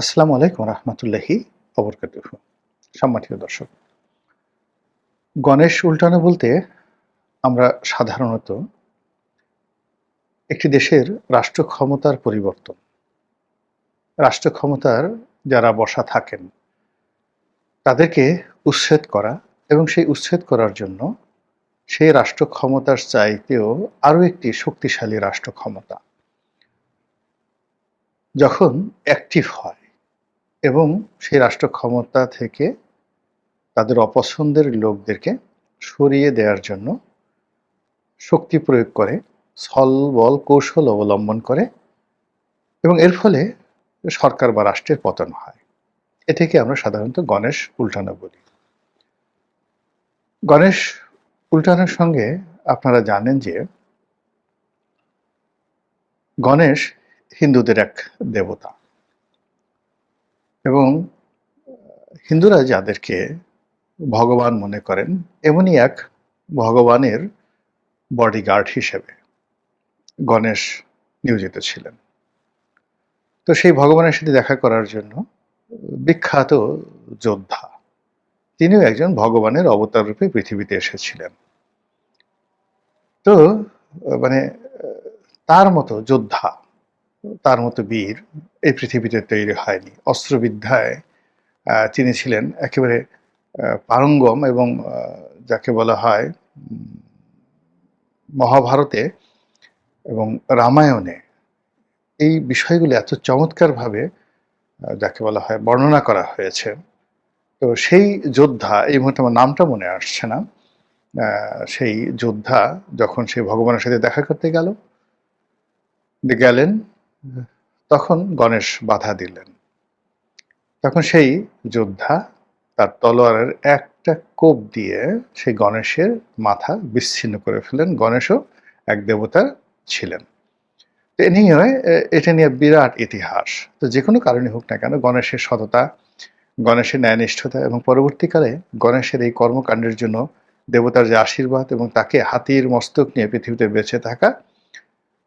আসসালামু আলাইকুম রহমতুল্লাহি অবরকাতুহ সম্মানিত দর্শক, গণেশ উল্টানো বলতে আমরা সাধারণত একটি দেশের রাষ্ট্র ক্ষমতার পরিবর্তন, রাষ্ট্র ক্ষমতার যারা বসা থাকেন, তাদেরকে উচ্ছেদ করা এবং সেই উচ্ছেদ করার জন্য সেই রাষ্ট্র ক্ষমতার চাইতেও আরও একটি শক্তিশালী রাষ্ট্র ক্ষমতা। যখন অ্যাক্টিভ হয় এবং সেই রাষ্ট্র ক্ষমতা থেকে তাদের অপছন্দের লোকদেরকে সরিয়ে দেওয়ার জন্য শক্তি প্রয়োগ করে ছল বল কৌশল অবলম্বন করে এবং এর ফলে সরকার বা রাষ্ট্রের পতন হয়। এটাকে আমরা সাধারণত গণেশ উল্টানো বলি। গণেশ উল্টানোর সঙ্গে আপনারা জানেন যে গণেশ হিন্দুদের এক দেবতা। এবং হিন্দুরা যাদেরকে ভগবান মনে করেন, এমনই এক ভগবানের বডিগার্ড হিসেবে গণেশ নিয়োজিত ছিলেন। তো সেই ভগবানের সাথে দেখা করার জন্য বিখ্যাত যোদ্ধা, তিনিও একজন ভগবানের অবতার রূপে পৃথিবীতে এসেছিলেন। তো মানে তার মতো যোদ্ধা তার মতো বীর এই পৃথিবীতে তৈরি হয়নি। অস্ত্রবিদ্যায় তিনি ছিলেন একেবারে পারঙ্গম এবং যাকে বলা হয় মহাভারতে এবং রামায়ণে। এই বিষয়গুলি এত চমৎকারভাবে যাকে বলা হয়, বর্ণনা করা হয়েছে। তো সেই যোদ্ধা, এই মুহূর্তে আমার নামটা মনে আসছে না সেই যোদ্ধা যখন সেই ভগবানের সাথে দেখা করতে গেল, গেলেন তখন গণেশ বাধা দিলেন। তখন সেই যোদ্ধা তার তলোয়ারের একটা কোপ দিয়ে সেই গণেশের মাথা বিচ্ছিন্ন করে ফেলেন। গণেশও এক দেবতা ছিলেন। এ নিয়ে এটা নিয়ে বিরাট ইতিহাস। তো যে কোনো কারণে হোক না কেন, গণেশের সততা, গণেশের ন্যায়নিষ্ঠতা এবং পরবর্তীকালে গণেশের এই কর্মকাণ্ডের জন্য দেবতার যে আশীর্বাদ এবং তাকে হাতির মস্তক নিয়ে পৃথিবীতে বেঁচে থাকা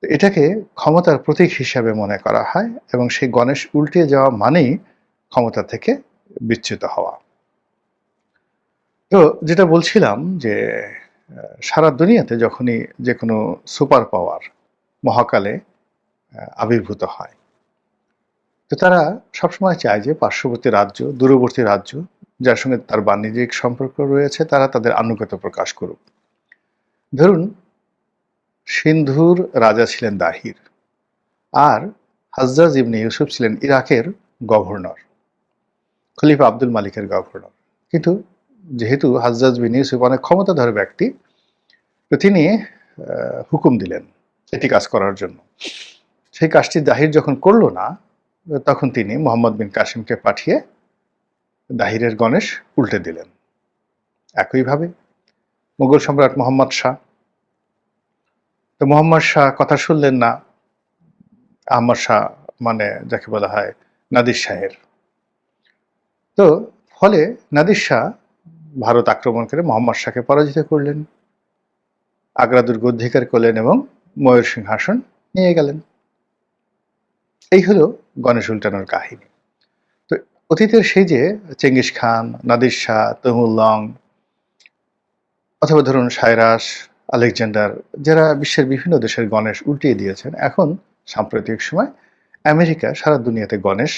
এটাকে ক্ষমতার প্রতীক হিসাবে মনে করা হয় এবং সেই গণেশ উল্টে যাওয়া মানেই ক্ষমতা থেকে বিচ্যুত হওয়া। তো যেটা বলছিলাম যে সারা দুনিয়াতে যখনই যে কোনো সুপার পাওয়ার মহাকালে আবির্ভূত হয়, তো তারা সবসময় চায় যে পার্শ্ববর্তী রাজ্য, দূরবর্তী রাজ্য, যার সঙ্গে তার বাণিজ্যিক সম্পর্ক রয়েছে, তারা তাদের আনুগত্য প্রকাশ করুক। ধরুন সিন্ধুর রাজা ছিলেন দাহির আর হাজরাজ ইবনে ইউসুফ ছিলেন ইরাকের গভর্নর, খলিফা আব্দুল মালিকের গভর্নর। কিন্তু যেহেতু হাজরাজ বিন ইউসুফ অনেক ক্ষমতাধর ব্যক্তি, তো তিনি হুকুম দিলেন এটি কাজ করার জন্য। সেই কাজটি দাহির যখন করল না, তখন তিনি মোহাম্মদ বিন কাসিমকে পাঠিয়ে দাহিরের গণেশ উল্টে দিলেন। একইভাবে মুঘল সম্রাট মোহাম্মদ শাহ তো মোহাম্মদ শাহ কথা শুনলেন না। আহমদ শাহ মানে যাকে বলা হয় নাদির শাহের। তো ফলে নাদির শাহ ভারত আক্রমণ করে মোহাম্মদ শাহকে পরাজিত করলেন। আগ্রা দুর্গ অধিকার করলেন এবং ময়ূর সিংহাসন নিয়ে গেলেন। এই হলো গণেশ উল্টানোর কাহিনী। তো অতীতের সেই যে চেঙ্গিস খান, নাদির শাহ তহুল্লং অথবা ধরুন সাইরাস আলেকজান্ডার, যারা বিশ্বের বিভিন্ন দেশের গণেশ উল্টিয়ে দিয়েছেন। এখন সাম্প্রতিক সময় আমেরিকা সারা দুনিয়াতে গণেশ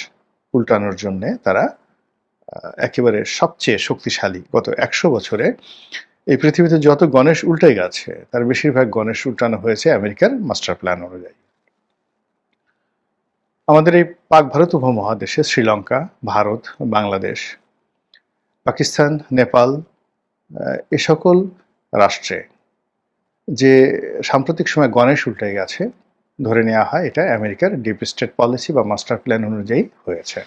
উল্টানোর জন্যে তারা একেবারে সবচেয়ে শক্তিশালী গত একশো বছরে এই পৃথিবীতে যত গণেশ উল্টে গেছে, তার বেশিরভাগ গণেশ উল্টানো হয়েছে আমেরিকার মাস্টার প্ল্যান অনুযায়ী। আমাদের এই পাক ভারত উপমহাদেশে শ্রীলঙ্কা, ভারত, বাংলাদেশ, পাকিস্তান, নেপাল এ সকল রাষ্ট্রে যে সাম্প্রতিক সময় গণেশ উল্টে গেছে, ধরে নেওয়া হয় এটা আমেরিকার ডিপ স্টেট পলিসি বা মাস্টার প্ল্যান অনুযায়ী হয়েছে।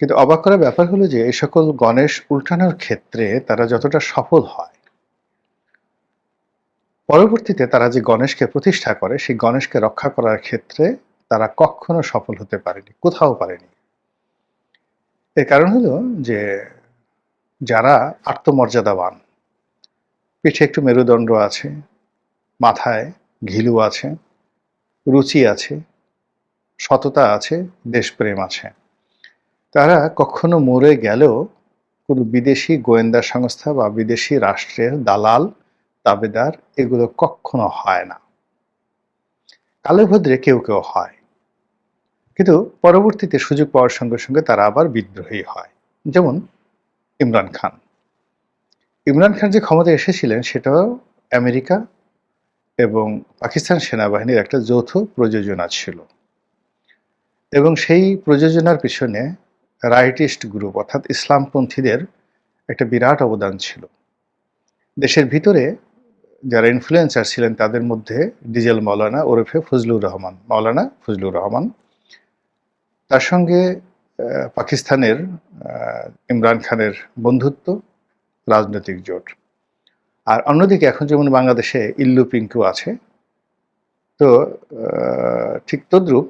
কিন্তু অবাক করার ব্যাপার হলো যে এই সকল গণেশ উল্টানোর ক্ষেত্রে তারা যতটা সফল হয়, পরবর্তীতে তারা যে গণেশকে প্রতিষ্ঠা করে, সেই গণেশকে রক্ষা করার ক্ষেত্রে তারা কখনো সফল হতে পারেনি, কোথাও পারেনি। এর কারণ হলো যে যারা আত্মমর্যাদাবান পিঠে একটু মেরুদণ্ড আছে, মাথায় ঘিলু আছে, রুচি আছে, সততা আছে দেশপ্রেম আছে। তারা কখনো মরে গেলেও কোনো বিদেশি গোয়েন্দা সংস্থা বা বিদেশি রাষ্ট্রের দালাল দাবেদার এগুলো কখনো হয় না। কালোভদ্রে কেউ কেউ হয়। কিন্তু পরবর্তীতে সুযোগ পাওয়ার সঙ্গে সঙ্গে তারা আবার বিদ্রোহী হয়। যেমন ইমরান খান। ইমরান খান যে ক্ষমতায় এসেছিলেন, সেটাও আমেরিকা এবং পাকিস্তান সেনাবাহিনীর একটা যৌথ প্রযোজনা ছিল। এবং সেই প্রযোজনার পিছনে রাইটিস্ট গ্রুপ অর্থাৎ ইসলামপন্থীদের একটা বিরাট অবদান ছিল। দেশের ভিতরে যারা ইনফ্লুয়েন্সার ছিলেন, তাদের মধ্যে ডিজেল মৌলানা ওরফে ফজলুর রহমান মৌলানা ফজলুর রহমান। তার সঙ্গে পাকিস্তানের ইমরান খানের বন্ধুত্ব রাজনৈতিক জোট। আর অন্যদিকে এখন যেমন বাংলাদেশে ইল্লু পিঙ্কু আছে, তো ঠিক তদ্রূপ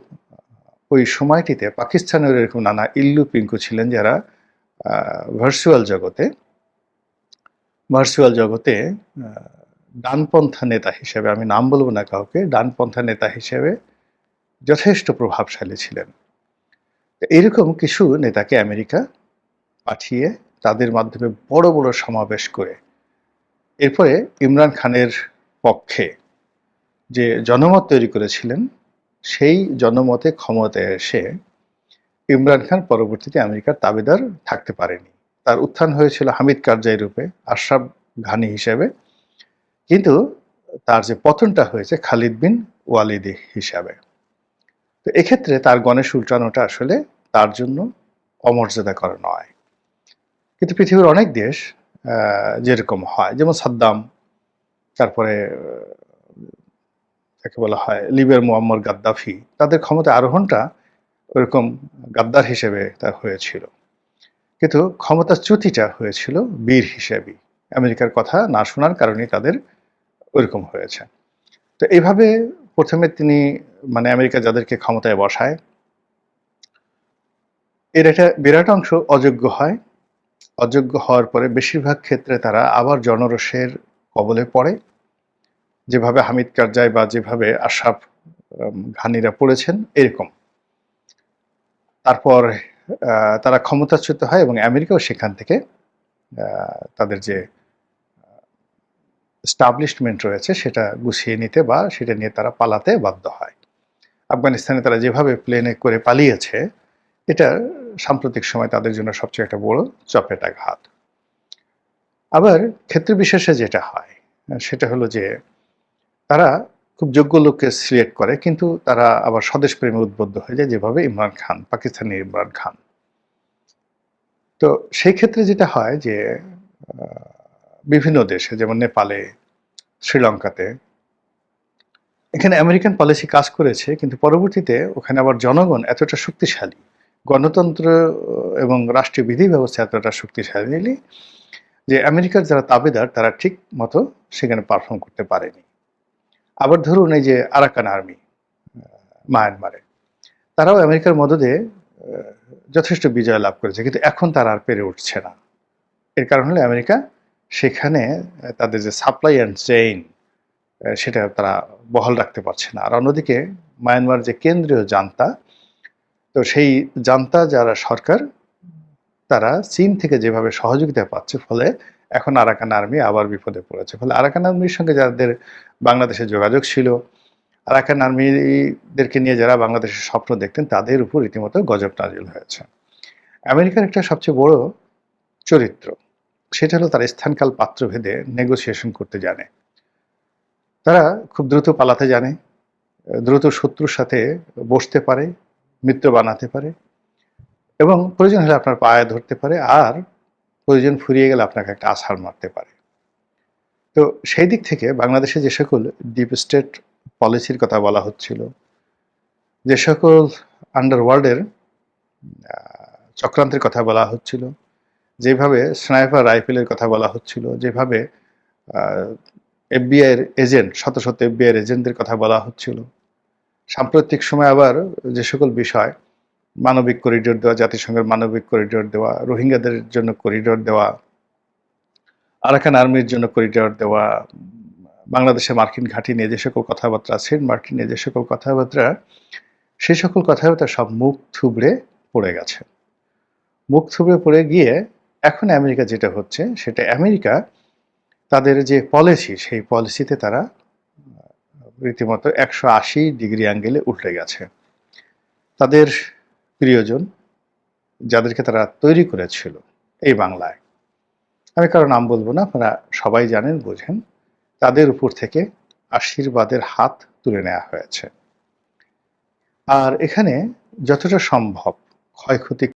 ওই সময়টিতে পাকিস্তানের এরকম নানা ইল্লু পিঙ্কু ছিলেন যারা ভার্চুয়াল জগতে ভার্চুয়াল জগতে ডানপন্থা নেতা হিসেবে, আমি নাম বলব না কাউকে, ডানপন্থা নেতা হিসেবে যথেষ্ট প্রভাবশালী ছিলেন। এরকম কিছু নেতাকে আমেরিকা পাঠিয়ে তাদের মাধ্যমে বড় বড় সমাবেশ করে। এরপরে ইমরান খানের পক্ষে যে জনমত তৈরি করেছিলেন, সেই জনমতে ক্ষমতায় এসে ইমরান খান পরবর্তীতে আমেরিকার তাবেদার থাকতে পারেনি। তার উত্থান হয়েছিল হামিদ কারজাই রূপে, আশরাফ ঘানি হিসেবে। কিন্তু তার যে পতনটা হয়েছে খালিদ বিন ওয়ালিদি হিসাবে। তো এক্ষেত্রে তার গণেশ উল্টানোটা আসলে তার জন্য অমর্যাদা করা নয়। কিন্তু পৃথিবীর অনেক দেশ যেরকম হয়, যেমন সাদ্দাম, তারপরে যাকে বলা হয় লিবের মোহাম্মদ গাদ্দাফি, তাদের ক্ষমতা আরোহণটা ওরকম গাদ্দার হিসেবে তা হয়েছিল। কিন্তু ক্ষমতাচ্যুতিটা হয়েছিল বীর হিসেবে। আমেরিকার কথা না শোনার কারণে তাদের ওইরকম হয়েছে। তো এইভাবে প্রথমে তিনি মানে আমেরিকা যাদেরকে ক্ষমতায় বসায়, এর একটা বিরাট অংশ অযোগ্য হয়। অযোগ্য হওয়ার পরে বেশিরভাগ ক্ষেত্রে তারা আবার জনরসের কবলে পড়ে। যেভাবে হামিদ কারজাই বা যেভাবে আশাফ ঘানিরা পড়েছেন, এরকম। তারপর তারা ক্ষমতাচ্যুত হয় এবং আমেরিকাও সেখান থেকে তাদের যে স্টাবলিশমেন্ট রয়েছে, সেটা গুছিয়ে নিতে বা সেটা নিয়ে তারা পালাতে বাধ্য হয়। আফগানিস্তানে তারা যেভাবে প্লেনে করে পালিয়েছে, এটা সাম্প্রতিক সময় তাদের জন্য সবচেয়ে একটা বড় চপেটাঘাত আবার ক্ষেত্র বিশেষে যেটা হয়, সেটা হলো যে তারা খুব যোগ্য লোককে সিলেক্ট করে, কিন্তু তারা আবার স্বদেশ প্রেমে উদ্বুদ্ধ হয়ে যায়, যেভাবে ইমরান খান, পাকিস্তানি ইমরান খান। তো সেই ক্ষেত্রে যেটা হয় যে বিভিন্ন দেশে, যেমন নেপালে, শ্রীলঙ্কাতে, এখানে আমেরিকান পলিসি কাজ করেছে, কিন্তু পরবর্তীতে ওখানে আবার জনগণ এতটা শক্তিশালী গণতন্ত্র এবং রাষ্ট্রীয় বিধি ব্যবস্থা এতটা শক্তিশালী যে আমেরিকার যারা তাবেদার, তারা ঠিক মতো সেখানে পারফর্ম করতে পারেনি। আবার ধরুন এই যে আরাকান আর্মি মায়ানমারে। তারাও আমেরিকার মদদে যথেষ্ট বিজয় লাভ করেছে, কিন্তু এখন তারা আর পেরে উঠছে না। এর কারণ হলে আমেরিকা সেখানে তাদের যে সাপ্লাই অ্যান্ড চেইন সেটা তারা বহাল রাখতে পারছে না। আর অন্যদিকে মায়ানমার যে কেন্দ্রীয় জান্তা তো সেই জানতা যারা সরকার, তারা চীন থেকে যেভাবে সহযোগিতা পাচ্ছে, ফলে এখন আরাকান আর্মি আবার বিপদে পড়েছে। ফলে আরাকান আর্মির সঙ্গে যাদের বাংলাদেশে যোগাযোগ ছিল, আরাকান আর্মিদেরকে নিয়ে যারা বাংলাদেশের স্বপ্ন দেখতেন, তাদের উপর রীতিমতো গজব নাজিল হয়েছে। আমেরিকার একটা সবচেয়ে বড় চরিত্র, সেটা হলো তার স্থানকাল পাত্রভেদে নেগোসিয়েশন করতে জানে। তারা খুব দ্রুত পালাতে জানে, দ্রুত শত্রুর সাথে বসতে পারে মিত্র বানাতে পারে এবং প্রয়োজন হলে আপনার পায়ে ধরতে পারে আর প্রয়োজন ফুরিয়ে গেলে আপনাকে একটা আছাড় মারতে পারে। তো সেই দিক থেকে বাংলাদেশে যে সকল ডিপ স্টেট পলিসির কথা বলা হচ্ছিল, যে সকল আন্ডারওয়ার্ল্ডের চক্রান্তের কথা বলা হচ্ছিল, যেভাবে স্নাইপার রাইফেলের কথা বলা হচ্ছিল, যেভাবে এফবিআইয়ের এজেন্ট শত শত এফবিআইয়ের এজেন্টদের কথা বলা হচ্ছিল সাম্প্রতিক সময় আবার যে সকল বিষয়, মানবিক করিডোর দেওয়া, জাতিসংঘের মানবিক করিডোর দেওয়া, রোহিঙ্গাদের জন্য করিডোর দেওয়া, আরাকান আর্মির জন্য করিডোর দেওয়া বাংলাদেশে মার্কিন ঘাঁটি নিয়ে যে সকল কথাবার্তা, সেন্ট মার্কিন নিয়ে যে সকল কথাবার্তা সেই সকল কথাবার্তা সব মুখ থুবড়ে পড়ে গেছে। মুখ থুবড়ে পড়ে গিয়ে এখন আমেরিকা যেটা হচ্ছে, সেটা আমেরিকা তাদের যে পলিসি সেই পলিসিতে তারা রীতিমতো একশো আশি ডিগ্রি অ্যাঙ্গেলে উল্টে গেছে। তাদের প্রিয়জন, যাদেরকে তারা তৈরি করেছিল এই বাংলায়। আমি কারও নাম বলব না, আপনারা সবাই জানেন, বোঝেন। তাদের উপর থেকে আশীর্বাদের হাত তুলে নেওয়া হয়েছে। আর এখানে যতটা সম্ভব ক্ষয়ক্ষতি